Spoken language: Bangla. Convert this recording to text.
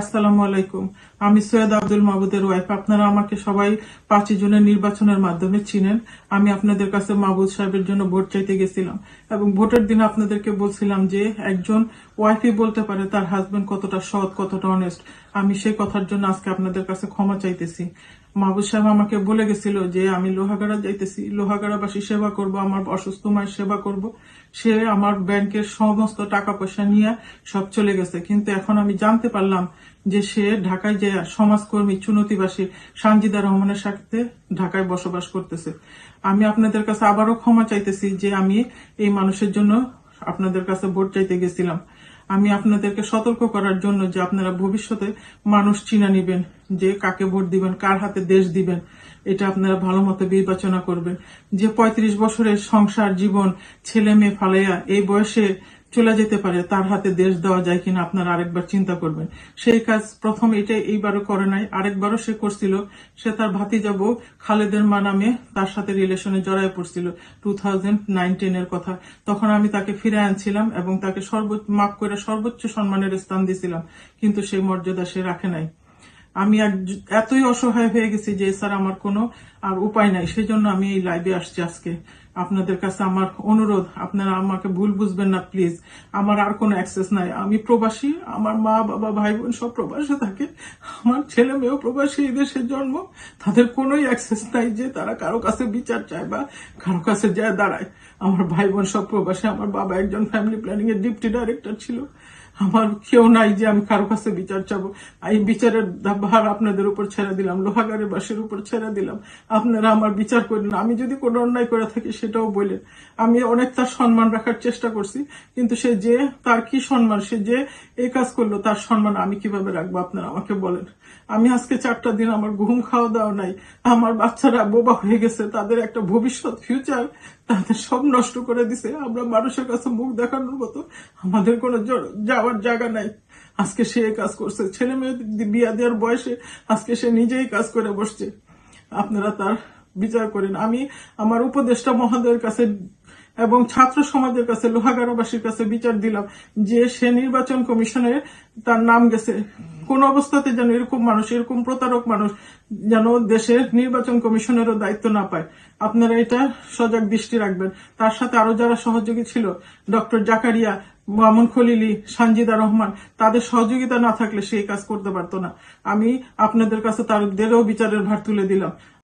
আসসালামু আলাইকুম। আমি সৈয়দ আব্দুল মাহবুদের ওয়াইফ। আপনারা আমাকে সবাই পাঁচই জুনের নির্বাচনের মাধ্যমে চিনেন। আমি আপনাদের কাছে মাহবুদ সাহেবের জন্য ভোট চাইতে গেছিলাম এবং ভোটের দিন আপনাদেরকে বলছিলাম যে একজন ওয়াইফই বলতে পারে তার হাজবেন্ড কতটা সৎ, কতটা অনেস্ট আমি সেই কথার জন্য আজকে আপনাদের কাছে ক্ষমা চাইতেছি। মাহবুদ সাহেব আমাকে বলে গেছিল যে, আমি লোহাগাড়া যাইতেছি। লোহাগাড়াবাসী সেবা করব, আমার অসুস্থ মায়ের সেবা করব। সে আমার ব্যাংকের সমস্ত টাকা পয়সা নিয়ে সব চলে গেছে। কিন্তু এখন আমি জানতে পারলাম যে সে ঢাকায় যে সমাজকর্মী, চুনতিবাসী সানজিদা রহমানের সাথে ঢাকায় বসবাস করতেছে। আমি আপনাদের কাছে আবারও ক্ষমা চাইতেছি যে আমি এই মানুষের জন্য আপনাদের কাছে ভোট চাইতে গেছিলাম। আমি আপনাদেরকে সতর্ক করার জন্য যে আপনারা ভবিষ্যতে মানুষ চিনা নিবেন, যে কাকে ভোট দিবেন, কার হাতে দেশ দিবেন, এটা আপনারা ভালো মতো বিবেচনা করবেন। যে পঁয়ত্রিশ বছরের সংসার জীবন ছেলে মেয়ে ফালাইয়া এই বয়সে চলে যেতে পারে, তার হাতে দেশ দেওয়া যায় কিনা আপনারা আরেকবার চিন্তা করবেন। সেই কাজ প্রথম এটা এইবারও করে নাই, আরেকবারও সে করছিল। সে তার ভাতি যাব খালেদের মা নামে তার সাথে রিলেশনে জড়ায় পড়ছিল টু থাউজেন্ড এর কথা। তখন আমি তাকে ফিরে আনছিলাম এবং তাকে সর্বোচ্চ মাফ করে সর্বোচ্চ সম্মানের স্থান দিয়েছিলাম কিন্তু সেই মর্যাদা সে রাখে নাই। আমি এক- এতই অসহায় হয়ে গেছি যে স্যার আমার কোনো আর উপায় নাই। সেই জন্য আমি এই লাইভে আসছি আজকে। আপনাদের কাছে আমার অনুরোধ, আপনারা আমাকে ভুল বুঝবেন না প্লিজ আমার আর কোনো অ্যাক্সেস নাই। আমি প্রবাসী, আমার মা, বাবা, ভাই, বোন সব প্রবাসে থাকে। আমার ছেলে মেয়েও প্রবাসী, এই দেশের জন্ম। তাদের কোনোই অ্যাক্সেস নাই যে তারা কারও কাছে বিচার চায় বা কারও কাছে যায় দাঁড়ায়। আমার ভাই বোন সব প্রবাসী, আমার বাবা একজন ফ্যামিলি প্ল্যানিং এর ডিপটি ডাইরেক্টর ছিল। আমার কেউ নাই যে আমি কারও কাছে বিচার চাবো। এই বিচারের ভার আপনাদের উপর ছেড়ে দিলাম, লোহাগারের বাসের উপর ছেড়ে দিলাম। আপনারা আমার বিচার করেন আমি যদি কোনো অন্যায় করে থাকি সেটাও বলেন আমি অনেক তার সম্মান রাখার চেষ্টা করছি, কিন্তু সে যে তার কি সম্মান, সে যে এই কাজ করল তার সম্মান আমি কীভাবে রাখব, আপনারা আমাকে বলেন। আমি আজকে চারটা দিন আমার ঘুম খাওয়া দাওয়া নাই। আমার বাচ্চারা বোবা হয়ে গেছে, তাদের একটা ভবিষ্যৎ ফিউচার তাদের সব নষ্ট করে দিছে। আমরা মানুষের কাছে মুখ দেখানোর মতো আমাদের কোনো জ- যাওয়ার জায়গা নাই। আজকে সে কাজ করছে। ছেলে মেয়ে বিয়া দেওয়ার বয়সে আজকে সে নিজেই কাজ করে বসছে। আপনারা তার বিচার করেন। আমি আমার উপদেষ্টা মহোদয়ের কাছে এবং ছাত্র সমাজের কাছে লোহাগারবাসীর কাছে বিচার দিলাম যে সে নির্বাচন কমিশনে তার নাম গেছে। কোন অবস্থাতে যেন এরকম মানুষ, এরকম প্রতারক মানুষ যেন দেশের নির্বাচন কমিশনেরও দায়িত্ব না পায়। আপনারা এটা সজাগ দৃষ্টি রাখবেন। তার সাথে আরও যারা সহযোগী ছিল, ডক্টর জাকারিয়া মামুন খলিলি, সানজিদা রহমান, তাদের সহযোগিতা না থাকলে সেই কাজ করতে পারতো না। আমি আপনাদের কাছে তাদেরও বিচারের ভার তুলে দিলাম।